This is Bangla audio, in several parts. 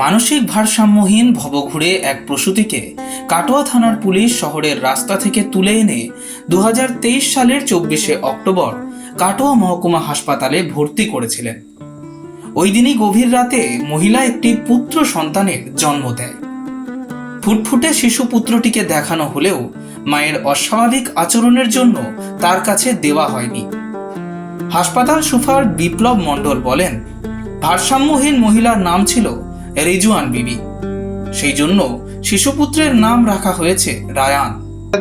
মানসিক ভারসাম্যহীন ভবঘুরে এক প্রসূতিকে কাটোয়া থানার পুলিশ শহরের রাস্তা থেকে তুলে এনে দুহাজার তেইশ সালের চব্বিশে অক্টোবর কাটোয়া মহকুমা হাসপাতালে ভর্তি করেছিলেন। ওই দিনই গভীর রাতে মহিলা একটি পুত্র সন্তানের জন্ম দেয়। ফুটফুটে শিশু পুত্রটিকে দেখানো হলেও মায়ের অস্বাভাবিক আচরণের জন্য তার কাছে দেওয়া হয়নি। হাসপাতাল সুপার বিপ্লব মণ্ডল বলেন, ভারসাম্যহীন মহিলার নাম ছিল রিজুয়ান বিবি। সেই জন্য শিশুপুত্রের নাম রাখা হয়েছে রায়ান।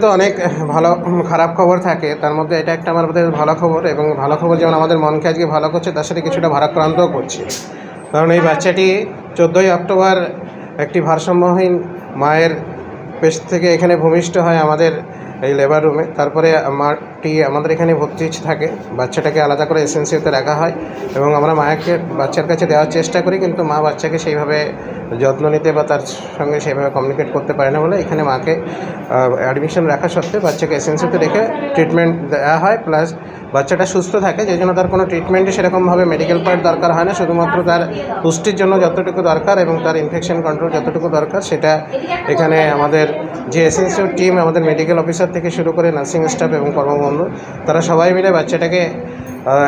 তো অনেক ভালো খারাপ খবর থাকে। তার মধ্যে এটা একটা আমার বোধহয় ভালো খবর এবং ভালো খবর যেমন আমাদের মনকে আজকে ভালো করছে, তার সাথে কিছুটা ভারাক্রান্তও করছে। কারণ এই বাচ্চাটি চোদ্দোই অক্টোবর একটি ভারসাম্যহীন মায়ের পেশ থেকে এখানে ভূমিষ্ঠ হয় আমাদের এই লেবার রুমে তারপরে মাটি আমাদের এখানে ভর্তি থাকে। বাচ্চাটাকে আলাদা করে এসেন্সিতে রাখা হয় এবং আমরা মায়াকে, বাচ্চার কাছে দেওয়ার চেষ্টা করি, কিন্তু মা বাচ্চাকে সেইভাবে যত্ন নিতে বা তার সঙ্গে সেইভাবে কমিউনিকেট করতে পারে না বলে এখানে মাকে অ্যাডমিশন রাখা সত্ত্বেও বাচ্চাকে এসেন্সিতে রেখে ট্রিটমেন্ট দেওয়া হয়। প্লাস বাচ্চাটা সুস্থ থাকে, যে জন্য তার কোনো ট্রিটমেন্টই সেরকমভাবে মেডিকেল পার্ট দরকার হয় না। শুধুমাত্র তার পুষ্টির জন্য যতটুকু দরকার এবং তার ইনফেকশন কন্ট্রোল যতটুকু দরকার, সেটা এখানে আমাদের যে এসেন্সিয়াল টিম আমাদের মেডিকেল অফিসার থেকে শুরু করে নার্সিং স্টাফ এবং কর্মবন্ধু, তারা সবাই মিলে বাচ্চাটাকে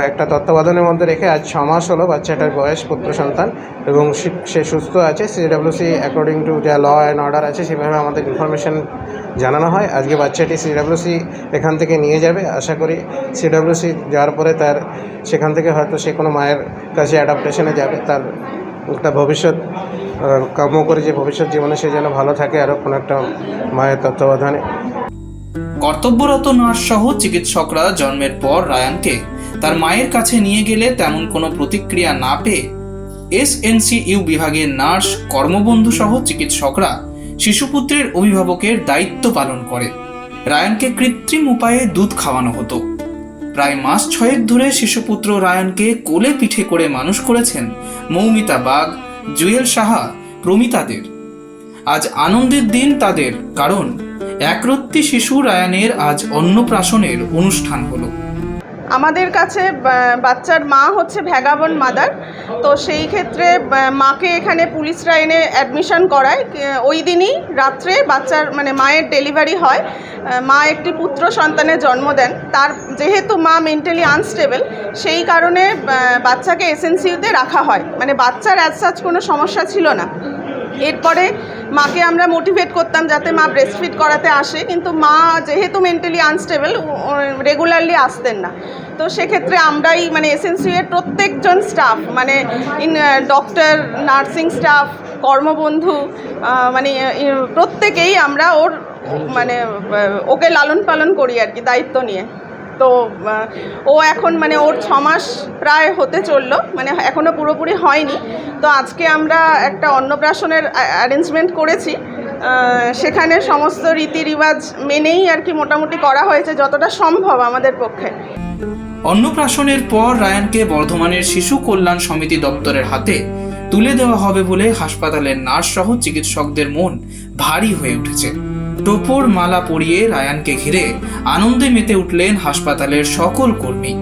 একটা তত্ত্বাবধানের মধ্যে রেখে আজ ছ মাস হলো বাচ্চাটার বয়স, পুত্র সন্তান এবং সে- সুস্থ আছে। সিডাব্লিউসি অ্যাকর্ডিং টু যা ল অ্যান্ড অর্ডার আছে, সেভাবে আমাদের ইনফরমেশন জানানো হয়। আজকে বাচ্চাটি সিডাব্লিউসি এখান থেকে নিয়ে যাবে। আশা করি সিডাব্লিউসি যাওয়ার পরে তার, সেখান থেকে হয়তো সে কোনো মায়ের কাছে অ্যাডাপ্টেশনে যাবে। তার একটা ভবিষ্যৎ কাম্য করে যে ভবিষ্যৎ জীবনে, সে যেন ভালো থাকে আরও কোনো একটা মায়ের তত্ত্বাবধানে। কর্তব্যরত নার্স সহ চিকিৎসকরা জন্মের পর রায়ানকে তার মায়ের কাছে নিয়ে গেলে তেমন কোনো প্রতিক্রিয়া না পেয়ে এসএনসিইউ বিভাগের নার্স কর্মবন্ধু সহ চিকিৎসকরা শিশুপুত্রের অভিভাবকের দায়িত্ব পালন করে। রায়ানকে কৃত্রিম উপায়ে দুধ খাওয়ানো হতো। প্রায় মাস ছয়েক ধরে শিশুপুত্র রায়ানকে কোলে পিঠে করে মানুষ করেছেন মৌমিতা বাগ জুয়েল সাহা, প্রমিতাদের। আজ আনন্দের দিন তাদের, কারণ একরত্তি শিশু রায়ানের আজ অন্নপ্রাশনের অনুষ্ঠান হলো। আমাদের কাছে বাচ্চার মা হচ্ছে ভ্যাগাবন মাদার। তো সেই ক্ষেত্রে মাকে এখানে পুলিশরা এনে অ্যাডমিশন করায়। ওই দিনই রাত্রে বাচ্চার মানে মায়ের ডেলিভারি হয়। মা একটি পুত্র সন্তানের জন্ম দেন। তার, যেহেতু মা মেন্টালি আনস্টেবল সেই কারণে বাচ্চাকে এসএনসিউতে রাখা হয়। মানে বাচ্চার অ্যাজ সাচ কোনো সমস্যা ছিল না। এরপরে মাকে আমরা মোটিভেট করতাম যাতে মা ব্রেস্টফিড করাতে আসে, কিন্তু মা যেহেতু মেন্টালি আনস্টেবল রেগুলারলি আসতেন না। তো সেক্ষেত্রে আমরাই মানে এসএনসিএর প্রত্যেকজন স্টাফ মানে ইন ডক্টর নার্সিং স্টাফ কর্মবন্ধু মানে প্রত্যেকেই আমরা ওর মানে ওকে লালন পালন করি আর কি, দায়িত্ব নিয়ে। তো ও এখন মানে ওর ছ মাস প্রায় হতে চলল মানে এখনও পুরোপুরি হয়নি। তো আজকে আমরা একটা অন্নপ্রাশনের অ্যারেঞ্জমেন্ট করেছি। সেখানে সমস্ত রীতি রিবাজ মেনেই আর কি মোটামুটি করা হয়েছে, যতটা সম্ভব আমাদের পক্ষে। অন্নপ্রাশনের পর রায়ানকে বর্ধমানের শিশু কল্যাণ সমিতি দপ্তরের হাতে তুলে দেওয়া হবে বলে হাসপাতালের নার্স সহ চিকিৎসকদের মন ভারী হয়ে উঠেছে। টোপর মালা পরিয়ে রায়ানকে ঘিরে আনন্দে মেতে উঠলেন হাসপাতালের সকল কর্মী।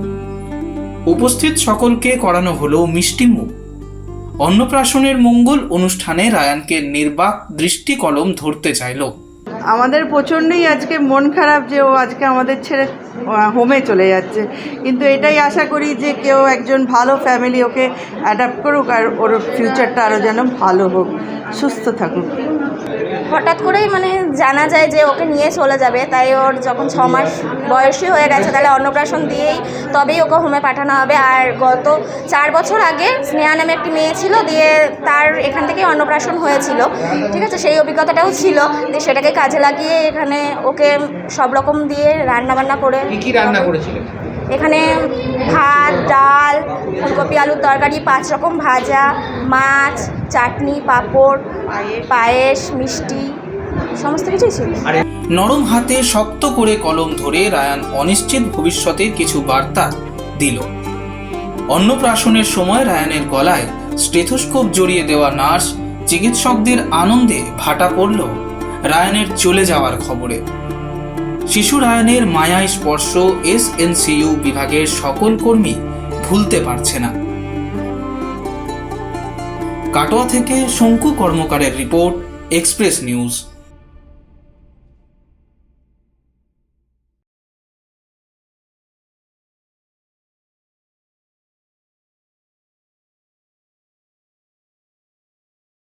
উপস্থিত সকলকে করানো হলো মিষ্টি মুখ। অন্নপ্রাশনের মঙ্গল অনুষ্ঠানে রায়ানকে নির্বাক দৃষ্টিকলম ধরতে চাইল। আমাদের প্রচণ্ডই আজকে মন খারাপ যে ও আজকে আমাদের ছেড়ে হোমে চলে যাচ্ছে। কিন্তু এটাই আশা করি যে কেউ একজন ভালো ফ্যামিলি ওকে অ্যাডাপ্ট করুক আর ওর ফিউচারটা আরও যেন ভালো হোক। সুস্থ থাকুক। হঠাৎ করেই মানে জানা যায় যে ওকে নিয়ে চলে যাবে, তাই ওর যখন ছ মাস বয়সী হয়ে গেছে, তাহলে অন্নপ্রাশন দিয়েই তবেই ওকে হোমে পাঠানো হবে। আর গত চার বছর আগে স্নেহা নামে একটি মেয়ে ছিল, দিয়ে তার এখান থেকেই অন্নপ্রাশন হয়েছিল। ঠিক আছে, সেই অভিজ্ঞতাটাও ছিল সেটাকে কাজে লাগিয়ে এখানে ওকে সব রকম দিয়ে রান্না বান্না করে কী রান্না করেছিল? এখানে ভাত ডাল ফুলকপি আলুর তরকারি পাঁচ রকম ভাজা মাছ চাটনি পাঁপড় পায়েস মিষ্টি সমস্ত কিছুই ছিল। নরম হাতে শক্ত করে কলম ধরে রায়ান অনিশ্চিত ভবিষ্যতের কিছু বার্তা দিল। অন্নপ্রাশনের সময় রায়ানের গলায় স্টেথোস্কোপ জড়িয়ে দেওয়া নার্স চিকিৎসকদের আনন্দে ভাটা পড়ল রায়ানের চলে যাওয়ার খবরে। শিশু মায়া মায়ায় স্পর্শ এস এন বিভাগের সকল কর্মী ভুলতে পারছে না। কাটোয়া থেকে শঙ্কু কর্মকারের রিপোর্ট, এক্সপ্রেস নিউজ।